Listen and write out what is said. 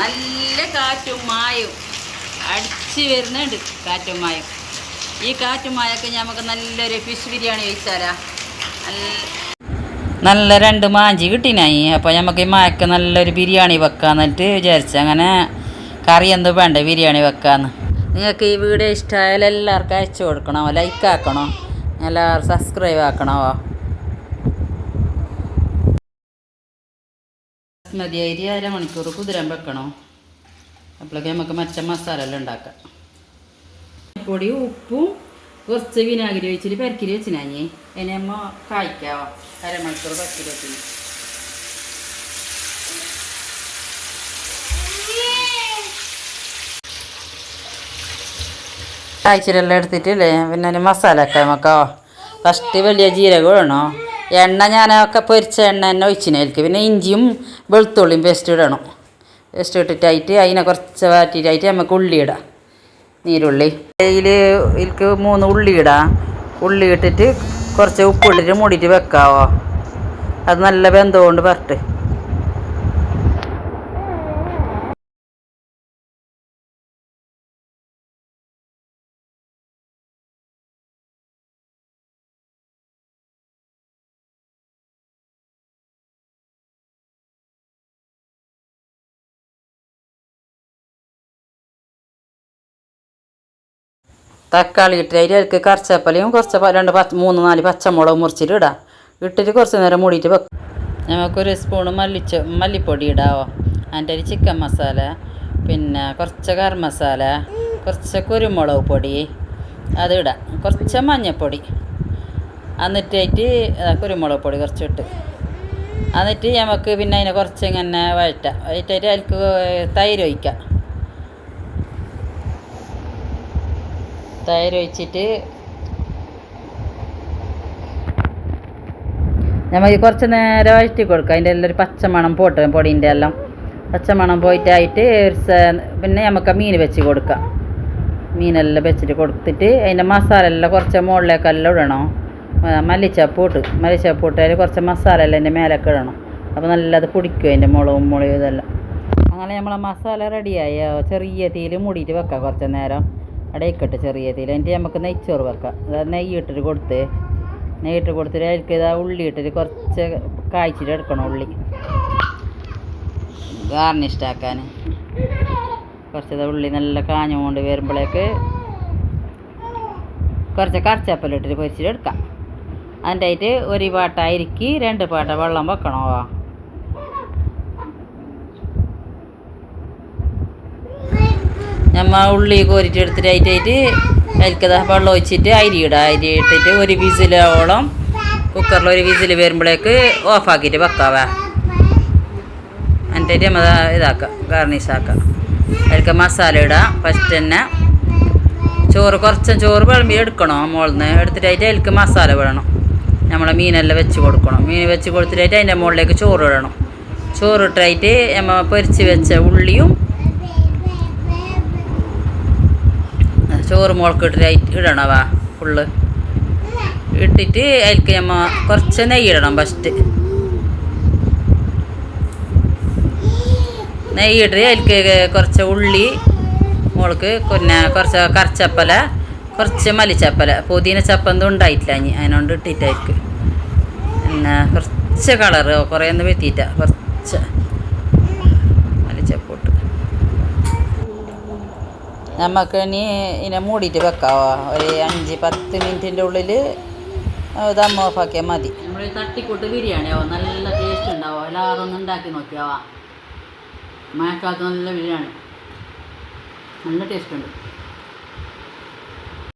നല്ല കാറ്റും മായും. അടിച്ച് വരുന്നുണ്ട് കാറ്റും മായും. ഈ കാറ്റും മായൊക്കെ നമുക്ക് നല്ലൊരു ഫിഷ് ബിരിയാണി കഴിച്ചാലാ. നല്ല രണ്ട് മാഞ്ചി കിട്ടിനായി. അപ്പോൾ നമുക്ക് ഈ മായക്ക് നല്ലൊരു ബിരിയാണി വെക്കാന്നിട്ട് വിചാരിച്ചു അങ്ങനെ കറി എന്തോ വേണ്ട ബിരിയാണി വെക്കാന്ന്. നിങ്ങൾക്ക് ഈ വീഡിയോ ഇഷ്ടമായാലും എല്ലാവർക്കും അയച്ചു കൊടുക്കണോ? ലൈക്ക് ആക്കണോ? എല്ലാവരും സബ്സ്ക്രൈബ് ആക്കണോ? ബസ്മതി അരി അരമണിക്കൂർ കുതിരാൻ വെക്കണോ? അപ്പോഴൊക്കെ നമുക്ക് മറ്റ മസാല എല്ലാം ഉണ്ടാക്കാം. പൊടി ഉപ്പും കുറച്ച് വിനാഗിരി ഒഴിച്ചിട്ട് പെരക്കിരി വെച്ചിനാഞ്ഞേ ഇനി അമ്മ കായ്ക്കാവോ അരമണിക്കൂർ പെരക്കിരി വെച്ചു കായ്ച്ചിരെല്ലാം എടുത്തിട്ടില്ലേ? പിന്നെ മസാല ഒക്കെ നമുക്കോ? ഫസ്റ്റ് വലിയ ജീരകം ഇടണോ? എണ്ണ ഞാനൊക്കെ പൊരിച്ച എണ്ണ തന്നെ ഒഴിച്ചിനായിരിക്കും പിന്നെ ഇഞ്ചിയും വെളുത്തുള്ളിയും പേസ്റ്റ് ഇടണം. പേസ്റ്റ് ഇട്ടിട്ടായിട്ട് അതിനെ കുറച്ച് വാറ്റിയിട്ടായിട്ട് നമുക്ക് ഉള്ളി ഇടാം. നീരുള്ളി. ഇതിൽ ഇതിൽക്ക് മൂന്ന് ഉള്ളി ഇടാം. ഉള്ളി ഇട്ടിട്ട് കുറച്ച് ഉപ്പിട്ടിട്ട് മൂടിയിട്ട് വെക്കാവോ? അത് നല്ല ബന്ധമുണ്ട് വരട്ട്. തക്കാളി ഇട്ട് അതിലേക്ക് കറച്ചപ്പലയും കുറച്ച് രണ്ട് പച്ച മൂന്ന് നാല് പച്ചമുളക് മുറിച്ചിട്ട് ഇടാം. ഇട്ടിട്ട് കുറച്ച് നേരം മൂടിയിട്ട് വെക്കും. നമുക്കൊരു സ്പൂണ് മല്ലിച്ച മല്ലിപ്പൊടി ഇടാവോ? അതിന്റെ ഒരു ചിക്കൻ മസാല പിന്നെ കുറച്ച് ഗരം മസാല കുറച്ച് കുരുമുളക് പൊടി അത് ഇടാം. കുറച്ച് മഞ്ഞൾപ്പൊടി എന്നിട്ടായിട്ട് കുരുമുളക് പൊടി കുറച്ചിട്ട്. എന്നിട്ട് നമുക്ക് പിന്നെ അതിനെ കുറച്ച് ഇങ്ങനെ വഴറ്റാം. വഴറ്റായിട്ട് അതിലേക്ക് തൈര് ഒഴിക്കാം. തൈര് ഒഴിച്ചിട്ട് നമുക്ക് കുറച്ച് നേരം വഴറ്റി കൊടുക്കുക അതിന്റെ എല്ലാം ഒരു പച്ചമണം പോട്ട് പൊടീന്റെ എല്ലാം. പച്ചമണം പോയിട്ടായിട്ട് പിന്നെ നമുക്ക് മീൻ വെച്ച് കൊടുക്കാം. മീനെല്ലാം വെച്ചിട്ട് കൊടുത്തിട്ട് അതിന്റെ മസാല എല്ലാം കുറച്ച് മുകളിലേക്കെല്ലാം ഇടണം. മല്ലിച്ചപ്പൂട്ട് മല്ലിച്ചപ്പ് ഇട്ട്. മല്ലിച്ചപ്പ് ഇട്ടാൽ കുറച്ച് മസാല എല്ലാം അതിന്റെ മേലേക്ക് ഇടണം. അപ്പോൾ നല്ലത് പിടിക്കും അതിന്റെ മുളകും മുളകും ഇതെല്ലാം. അങ്ങനെ നമ്മളെ മസാല റെഡിയായി ചെറിയ തീയിൽ മൂടിയിട്ട് വെക്കാം കുറച്ച് നേരം. അടയിക്കട്ടെ ചെറിയ തീയിൽ എന്നിട്ട് നമുക്ക് നെയ്ച്ചോറ് വെക്കാം. അതായത് നെയ്യ് ഇട്ടിട്ട് കൊടുത്ത് നെയ്യ് ഇട്ട് കൊടുത്തിട്ട് അതിലേക്ക് ഇതാ ഉള്ളി ഇട്ടിട്ട് കുറച്ച് കായ്ച്ചിട്ട് എടുക്കണം ഉള്ളി. ഗാർണിഷ്ടാക്കാൻ കുറച്ച് ഉള്ളി നല്ല കാഞ്ഞുകൊണ്ട് വരുമ്പോഴേക്ക് കുറച്ച് കറച്ചപ്പലിട്ടിട്ട് പൊരിച്ചിട്ട് എടുക്കാം. അതിന്റെ ആയിട്ട് ഒരു പാട്ട അരിക്ക് രണ്ട് പാട്ട വെള്ളം വെക്കണോ? നമ്മ ഉള്ളി കോരിട്ട് എടുത്തിട്ട് അതിൽക്കത വെള്ളം ഒഴിച്ചിട്ട് അരി ഇടുക അരി ഇട്ടിട്ട് ഒരു വിസിലോളം കുക്കറിൽ ഒരു വിസിൽ വരുമ്പോഴേക്ക് ഓഫാക്കിയിട്ട് വെക്കാവേ. എന്നിട്ട് നമ്മൾ ഇതാക്കാം ഗാർണിഷ് ആക്കാം. അതിലേക്ക് മസാല ഇടാം ഫസ്റ്റ് തന്നെ ചോറ് കുറച്ച് ചോറ് വിളമ്പി എടുക്കണം മുകളിൽ നിന്ന് എടുത്തിട്ടായിട്ട് അതിൽക്ക് മസാല വിടണം. നമ്മളെ മീനെല്ലാം വെച്ച് കൊടുക്കണം. മീൻ വെച്ച് കൊടുത്തിട്ടായിട്ട് അതിന്റെ മുകളിലേക്ക് ചോറ് ഇടണം ചോറ് ഇട്ടായിട്ട് നമ്മൾ പൊരിച്ച് വെച്ച ഉള്ളിയും ചോറ് മുളക്ക് ഇട്ടിട്ട് ഇടണവാ ഫുള്ള് ഇട്ടിട്ട് അതിലേക്ക് നമ്മ കുറച്ച് നെയ്യ് ഇടണം ഫസ്റ്റ് നെയ്യ് ഇട്ട് അതിലേക്ക് കുറച്ച് ഉള്ളി മുളക്ക് പിന്നെ കുറച്ച് കറച്ചപ്പല കുറച്ച് മലിച്ചപ്പല പുതിന ചപ്പന്തും ഉണ്ടായിട്ടില്ല ഇനി അതിനോണ്ട് ഇട്ടിട്ടായിരിക്കും പിന്നെ കുറച്ച് കളറ് കുറേ ഒന്ന് വെത്തിയിട്ട കുറച്ച് മല്ലിച്ചപ്പൊട്ട് നമുക്ക് ഇനി ഇതിനെ മൂടിയിട്ട് വെക്കാവോ? ഒരു അഞ്ച് പത്ത് മിനിറ്റിന്റെ ഉള്ളിൽ ദം ഓഫാക്കിയാൽ മതി. നമ്മൾ തട്ടിക്കൂട്ട് ബിരിയാണിയാവോ നല്ല ടേസ്റ്റ് ഉണ്ടാവോ. എല്ലാവരും ഒന്ന് ഉണ്ടാക്കി നോക്കിയാവാ മഴക്കാലത്ത് നല്ല ബിരിയാണി. നല്ല ടേസ്റ്റ് ഉണ്ട്.